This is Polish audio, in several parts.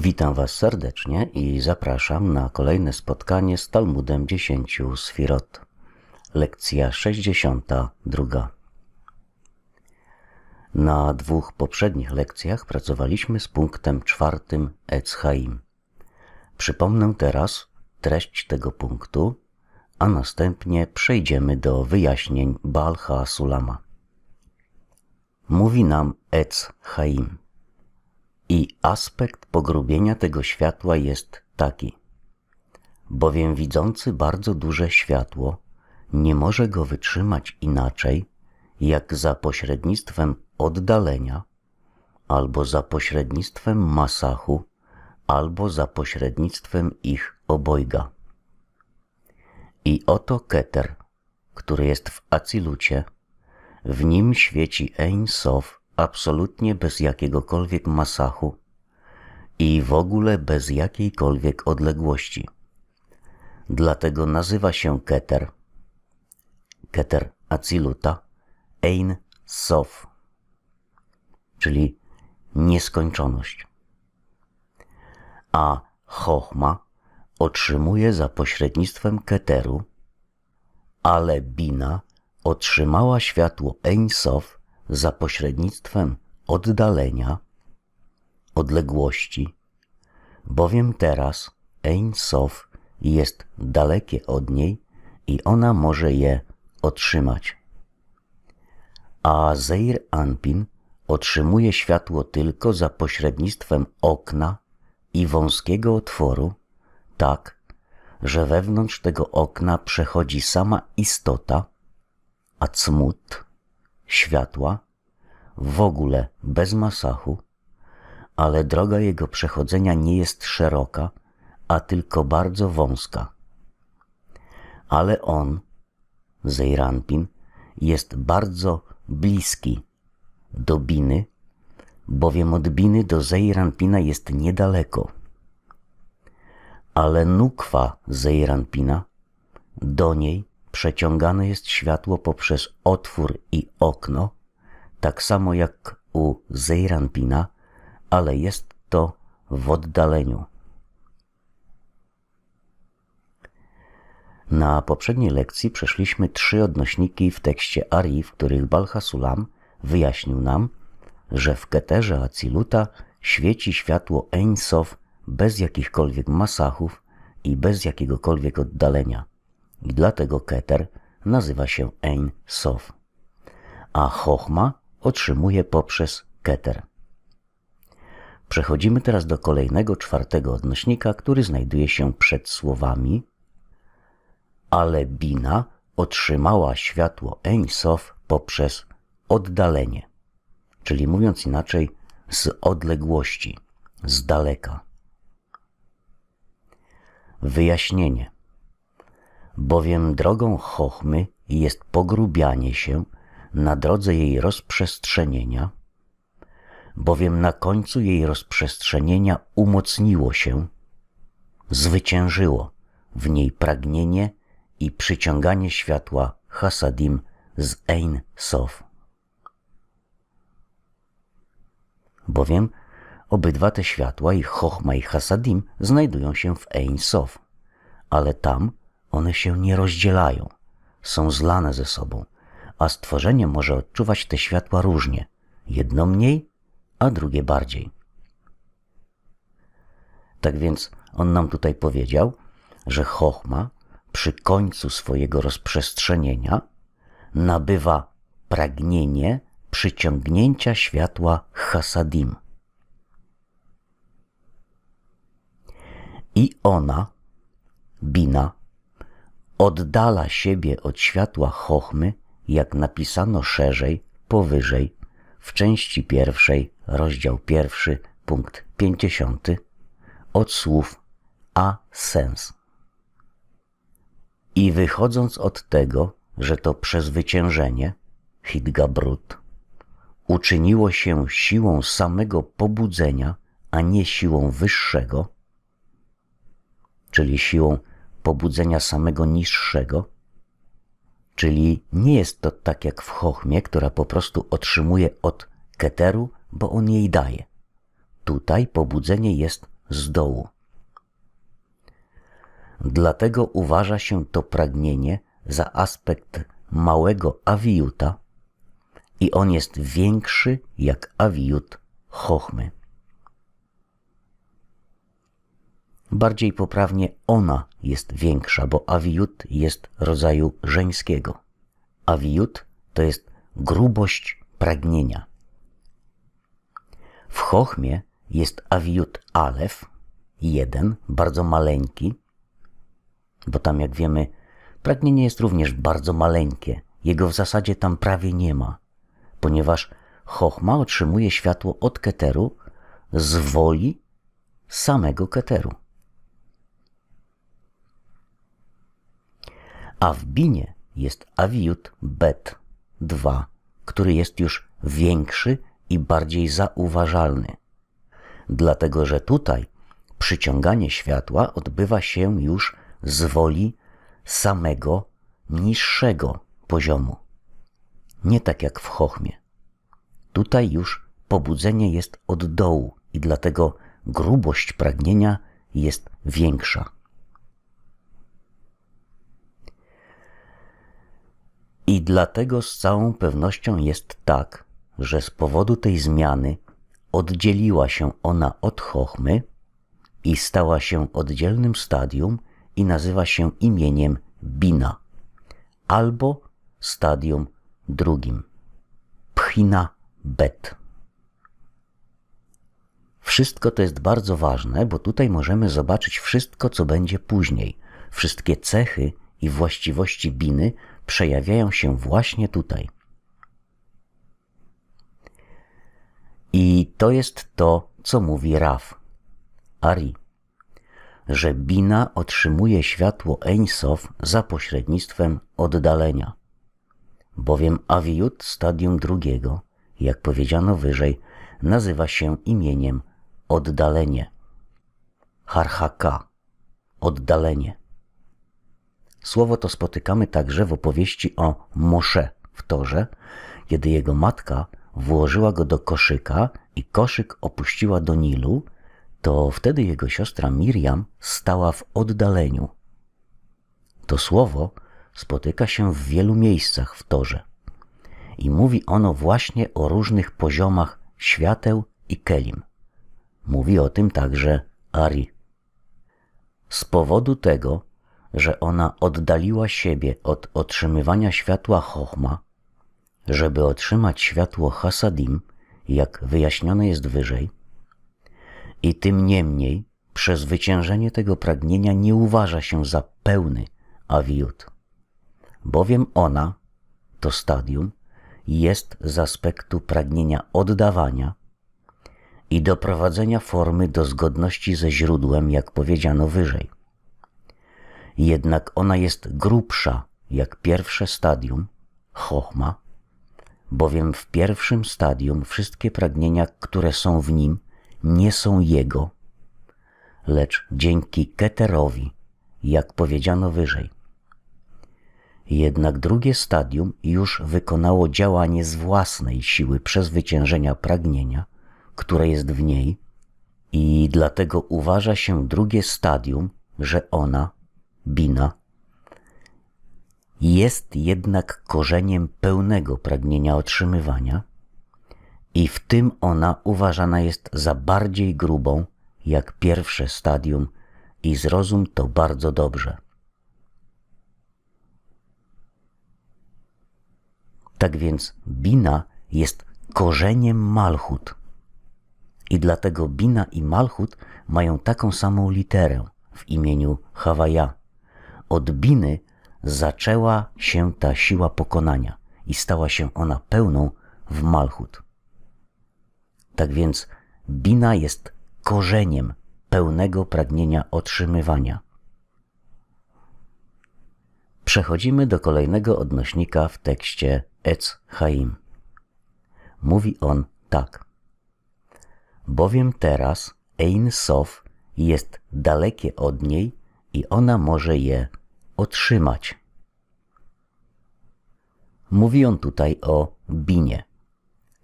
Witam Was serdecznie i zapraszam na kolejne spotkanie z Talmudem Dziesięciu Sfirot. Lekcja 62. Na dwóch poprzednich lekcjach pracowaliśmy z punktem czwartym Etz Chaim. Przypomnę teraz treść tego punktu, a następnie przejdziemy do wyjaśnień Balcha Sulama. Mówi nam Etz Chaim. I aspekt pogrubienia tego światła jest taki. Bowiem widzący bardzo duże światło nie może go wytrzymać inaczej, jak za pośrednictwem oddalenia, albo za pośrednictwem masachu, albo za pośrednictwem ich obojga. I oto Keter, który jest w Acilucie, w nim świeci Ein Sof absolutnie bez jakiegokolwiek masachu i w ogóle bez jakiejkolwiek odległości. Dlatego nazywa się Keter, Keter Aciluta, Ein Sof, czyli nieskończoność. A Chochma otrzymuje za pośrednictwem Keteru, ale Bina otrzymała światło Ein Sof za pośrednictwem oddalenia, odległości, bowiem teraz Ein Sof jest dalekie od niej i ona może je otrzymać. A Zeir Anpin otrzymuje światło tylko za pośrednictwem okna i wąskiego otworu, tak, że wewnątrz tego okna przechodzi sama istota, a cmut, światła, w ogóle bez masachu, ale droga jego przechodzenia nie jest szeroka, a tylko bardzo wąska. Ale on, Zejranpin, jest bardzo bliski do Biny, bowiem od Biny do Zejranpina jest niedaleko. Ale nukwa Zejranpina, do niej przeciągane jest światło poprzez otwór i okno, tak samo jak u Zejranpina, ale jest to w oddaleniu. Na poprzedniej lekcji przeszliśmy trzy odnośniki w tekście Ari, w których Balhasulam wyjaśnił nam, że w Keterze Aciluta świeci światło Ein Sof bez jakichkolwiek masachów i bez jakiegokolwiek oddalenia. I dlatego Keter nazywa się Ein Sof. A Chochma otrzymuje poprzez Keter. Przechodzimy teraz do kolejnego, czwartego odnośnika, który znajduje się przed słowami ale Bina otrzymała światło Ein Sof poprzez oddalenie, czyli mówiąc inaczej, z odległości, z daleka. Wyjaśnienie. Bowiem drogą chochmy jest pogrubianie się na drodze jej rozprzestrzenienia, bowiem na końcu jej rozprzestrzenienia umocniło się, zwyciężyło w niej pragnienie i przyciąganie światła Hasadim z Ein Sof. Bowiem obydwa te światła, i Chochma i Hasadim, znajdują się w Ein Sof, ale tam one się nie rozdzielają, są zlane ze sobą, a stworzenie może odczuwać te światła różnie, jedno mniej, a drugie bardziej. Tak więc on nam tutaj powiedział, że Chochma przy końcu swojego rozprzestrzenienia nabywa pragnienie przyciągnięcia światła Hasadim. I ona, Bina, oddala siebie od światła Chochmy, jak napisano szerzej, powyżej, w części pierwszej, rozdział pierwszy, punkt pięćdziesiąty, od słów a sens. I wychodząc od tego, że to przezwyciężenie, Hidgabrut, uczyniło się siłą samego pobudzenia, a nie siłą wyższego, czyli siłą pobudzenia samego niższego, czyli nie jest to tak jak w chochmie, która po prostu otrzymuje od keteru, bo on jej daje. Tutaj pobudzenie jest z dołu. Dlatego uważa się to pragnienie za aspekt małego awiuta i on jest większy jak awiut chochmy. Bardziej poprawnie ona jest większa, bo awiut jest rodzaju żeńskiego. Awiut to jest grubość pragnienia. W chochmie jest awiut alef, jeden, bardzo maleńki, bo tam jak wiemy pragnienie jest również bardzo maleńkie. Jego w zasadzie tam prawie nie ma, ponieważ chochma otrzymuje światło od keteru z woli samego keteru. A w binie jest awiut bet 2, który jest już większy i bardziej zauważalny. Dlatego, że tutaj przyciąganie światła odbywa się już z woli samego niższego poziomu. Nie tak jak w chochmie. Tutaj już pobudzenie jest od dołu i dlatego grubość pragnienia jest większa. I dlatego z całą pewnością jest tak, że z powodu tej zmiany oddzieliła się ona od chochmy i stała się oddzielnym stadium i nazywa się imieniem Bina albo stadium drugim Pchina Bet. Wszystko to jest bardzo ważne, bo tutaj możemy zobaczyć wszystko, co będzie później. Wszystkie cechy i właściwości biny przejawiają się właśnie tutaj. I to jest to, co mówi Raf, Ari, że Bina otrzymuje światło Einsof za pośrednictwem oddalenia, bowiem Aviut stadium drugiego, jak powiedziano wyżej, nazywa się imieniem oddalenie. Harhaka, oddalenie. Słowo to spotykamy także w opowieści o Mosze w Torze, kiedy jego matka włożyła go do koszyka i koszyk opuściła do Nilu, to wtedy jego siostra Miriam stała w oddaleniu. To słowo spotyka się w wielu miejscach w Torze i mówi ono właśnie o różnych poziomach świateł i kelim. Mówi o tym także Ari. Z powodu tego, że ona oddaliła siebie od otrzymywania światła Chochma, żeby otrzymać światło Hasadim, jak wyjaśnione jest wyżej, i tym niemniej przezwyciężenie tego pragnienia nie uważa się za pełny awiut, bowiem ona, to stadium, jest z aspektu pragnienia oddawania i doprowadzenia formy do zgodności ze źródłem, jak powiedziano wyżej. Jednak ona jest grubsza jak pierwsze stadium, chochma, bowiem w pierwszym stadium wszystkie pragnienia, które są w nim, nie są jego, lecz dzięki Keterowi, jak powiedziano wyżej. Jednak drugie stadium już wykonało działanie z własnej siły przezwyciężenia pragnienia, które jest w niej, i dlatego uważa się drugie stadium, że ona, Bina, jest jednak korzeniem pełnego pragnienia otrzymywania, i w tym ona uważana jest za bardziej grubą jak pierwsze stadium i zrozum to bardzo dobrze. Tak więc Bina jest korzeniem Malchut. I dlatego Bina i Malchut mają taką samą literę w imieniu Hawaja. Od Biny zaczęła się ta siła pokonania i stała się ona pełną w Malchut. Tak więc Bina jest korzeniem pełnego pragnienia otrzymywania. Przechodzimy do kolejnego odnośnika w tekście Ec Chaim. Mówi on tak. Bowiem teraz Ein Sof jest dalekie od niej i ona może je otrzymać. Mówi on tutaj o binie.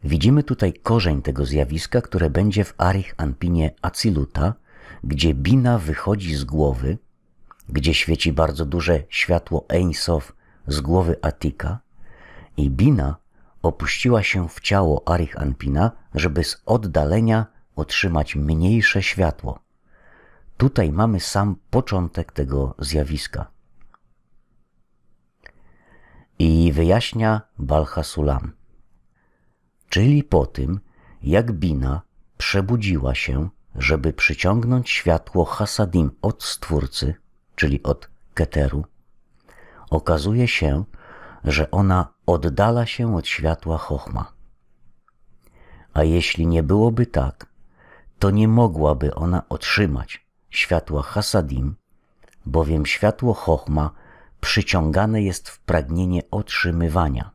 Widzimy tutaj korzeń tego zjawiska, które będzie w Arich Anpinie Aciluta gdzie Bina wychodzi z głowy, gdzie świeci bardzo duże światło Ein Sof z głowy Atika i Bina opuściła się w ciało Arich Anpina, żeby z oddalenia otrzymać mniejsze światło. Tutaj mamy sam początek tego zjawiska. I wyjaśnia Balhasulam. Czyli po tym, jak Bina przebudziła się, żeby przyciągnąć światło Hasadim od Stwórcy, czyli od Keteru, okazuje się, że ona oddala się od światła Chochma. A jeśli nie byłoby tak, to nie mogłaby ona otrzymać światła Hasadim, bowiem światło Chochma przyciągane jest w pragnienie otrzymywania.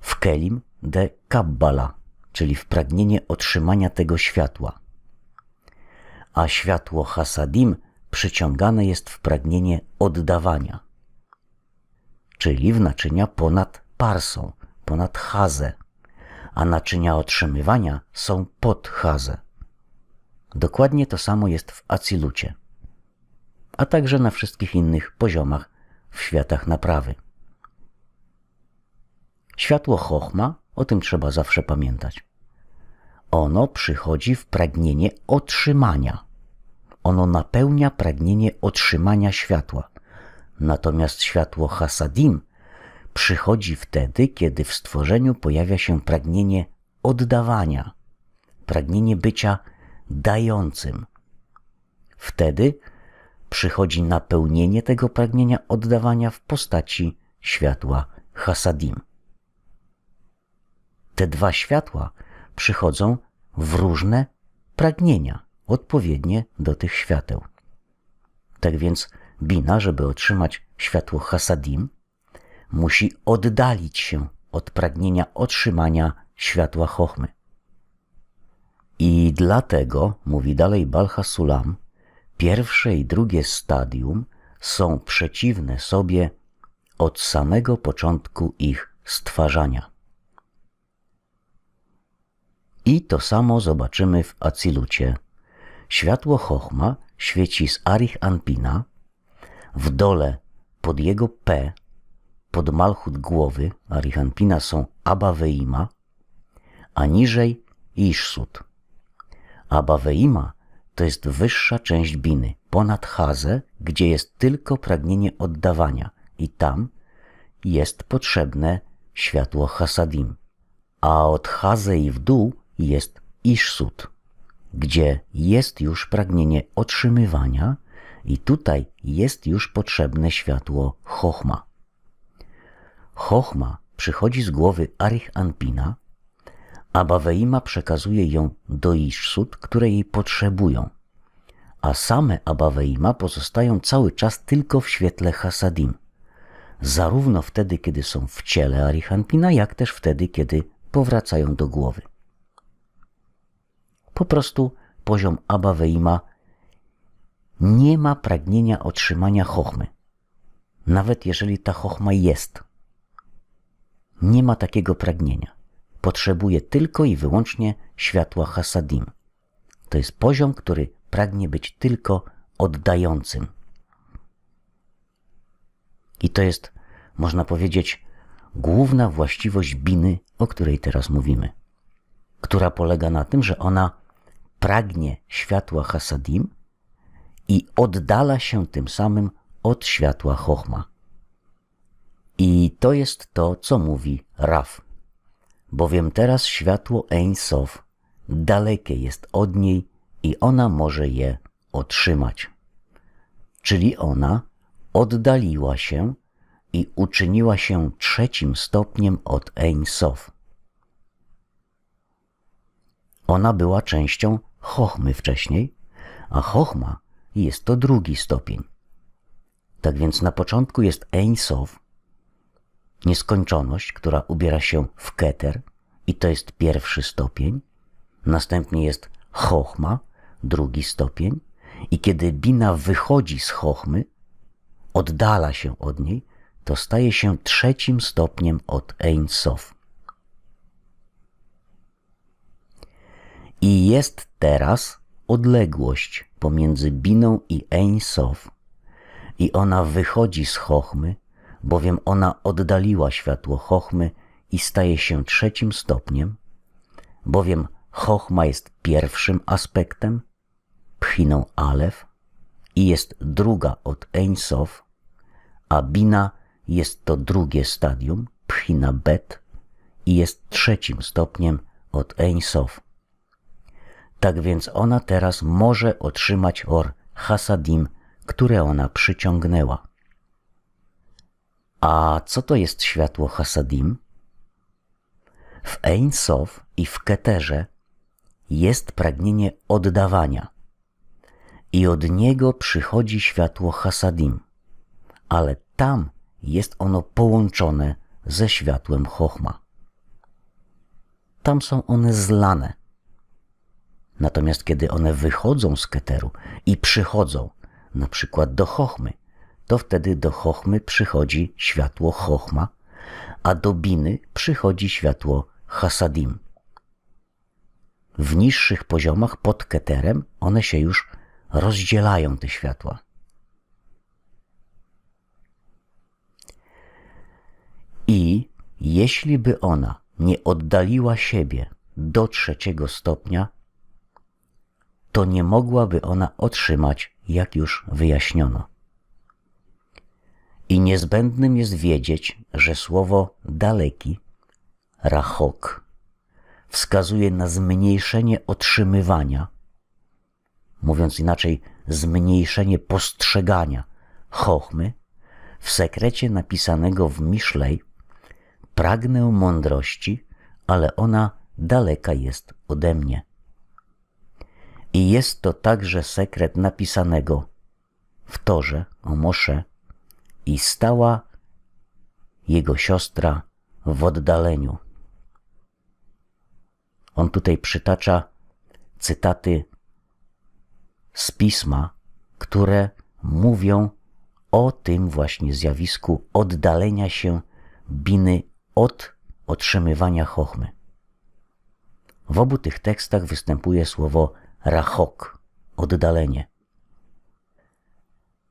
W Kelim de Kabbala, czyli w pragnienie otrzymania tego światła. A światło Hasadim przyciągane jest w pragnienie oddawania, czyli w naczynia ponad parsą, ponad hazę, a naczynia otrzymywania są pod hazę. Dokładnie to samo jest w Acilucie, a także na wszystkich innych poziomach w światach naprawy. Światło chochma, o tym trzeba zawsze pamiętać. Ono przychodzi w pragnienie otrzymania. Ono napełnia pragnienie otrzymania światła. Natomiast światło hasadim przychodzi wtedy, kiedy w stworzeniu pojawia się pragnienie oddawania, pragnienie bycia dającym. Wtedy przychodzi napełnienie tego pragnienia oddawania w postaci światła hasadim. Te dwa światła przychodzą w różne pragnienia, odpowiednie do tych świateł. Tak więc Bina, żeby otrzymać światło hasadim, musi oddalić się od pragnienia otrzymania światła chochmy. I dlatego, mówi dalej Balcha Sulam, pierwsze i drugie stadium są przeciwne sobie od samego początku ich stwarzania. I to samo zobaczymy w Acilucie. Światło Chochma świeci z Arich Anpina, w dole pod jego P, pod malchut głowy Arich Anpina są Abba Veima, a niżej Iszsut. Abba Veima to jest wyższa część biny, ponad Hazę, gdzie jest tylko pragnienie oddawania i tam jest potrzebne światło Hasadim. A od Hazę i w dół jest Iszsut, gdzie jest już pragnienie otrzymywania i tutaj jest już potrzebne światło Chochma. Chochma przychodzi z głowy Arich Anpina, a Baweima przekazuje ją do Iszsut, które jej potrzebują, a same Abaweima pozostają cały czas tylko w świetle Hasadim, zarówno wtedy, kiedy są w ciele Arihanpina, jak też wtedy, kiedy powracają do głowy. Po prostu poziom Abba Veima nie ma pragnienia otrzymania chochmy. Nawet jeżeli ta chochma jest. Nie ma takiego pragnienia. Potrzebuje tylko i wyłącznie światła hasadim. To jest poziom, który pragnie być tylko oddającym. I to jest, można powiedzieć, główna właściwość biny, o której teraz mówimy, która polega na tym, że ona pragnie światła hasadim i oddala się tym samym od światła chochma. I to jest to, co mówi Raf. Bowiem teraz światło Ein Sof dalekie jest od niej i ona może je otrzymać. Czyli ona oddaliła się i uczyniła się trzecim stopniem od Ein Sof. Ona była częścią chochmy wcześniej, a chochma jest to drugi stopień. Tak więc na początku jest Ein Sof, nieskończoność, która ubiera się w Keter i to jest pierwszy stopień. Następnie jest chochma, drugi stopień. I kiedy Bina wychodzi z chochmy, oddala się od niej, to staje się trzecim stopniem od Ein Sof. I jest teraz odległość pomiędzy Biną i Ein Sof i ona wychodzi z Chochmy, bowiem ona oddaliła światło Chochmy i staje się trzecim stopniem, bowiem Chochma jest pierwszym aspektem, pchiną Alef i jest druga od Ein a Bina jest to drugie stadium, pchina Bet i jest trzecim stopniem od Ein. Tak więc ona teraz może otrzymać or hasadim, które ona przyciągnęła. A co to jest światło hasadim? W Ein Sof i w Keterze jest pragnienie oddawania i od niego przychodzi światło hasadim, ale tam jest ono połączone ze światłem chochma. Tam są one zlane. Natomiast kiedy one wychodzą z keteru i przychodzą na przykład do chochmy, to wtedy do chochmy przychodzi światło chochma, a do biny przychodzi światło hasadim. W niższych poziomach pod keterem one się już rozdzielają, te światła. I jeśli by ona nie oddaliła siebie do trzeciego stopnia, to nie mogłaby ona otrzymać, jak już wyjaśniono. I niezbędnym jest wiedzieć, że słowo daleki, rachok, wskazuje na zmniejszenie otrzymywania, mówiąc inaczej, zmniejszenie postrzegania chochmy w sekrecie napisanego w Miszlej Pragnę mądrości, ale ona daleka jest ode mnie. I jest to także sekret napisanego w Torze o Mosze i stała jego siostra w oddaleniu. On tutaj przytacza cytaty z pisma, które mówią o tym właśnie zjawisku oddalenia się biny od otrzymywania chochmy. W obu tych tekstach występuje słowo rachok, oddalenie.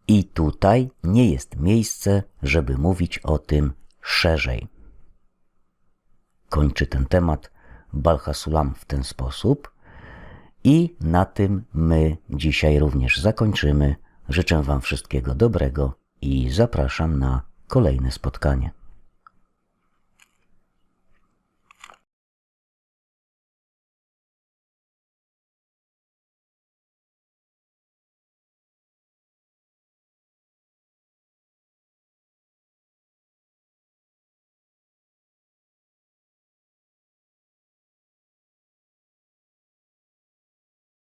I tutaj nie jest miejsce, żeby mówić o tym szerzej. Kończy ten temat Balhasulam w ten sposób i na tym my dzisiaj również zakończymy. Życzę Wam wszystkiego dobrego i zapraszam na kolejne spotkanie.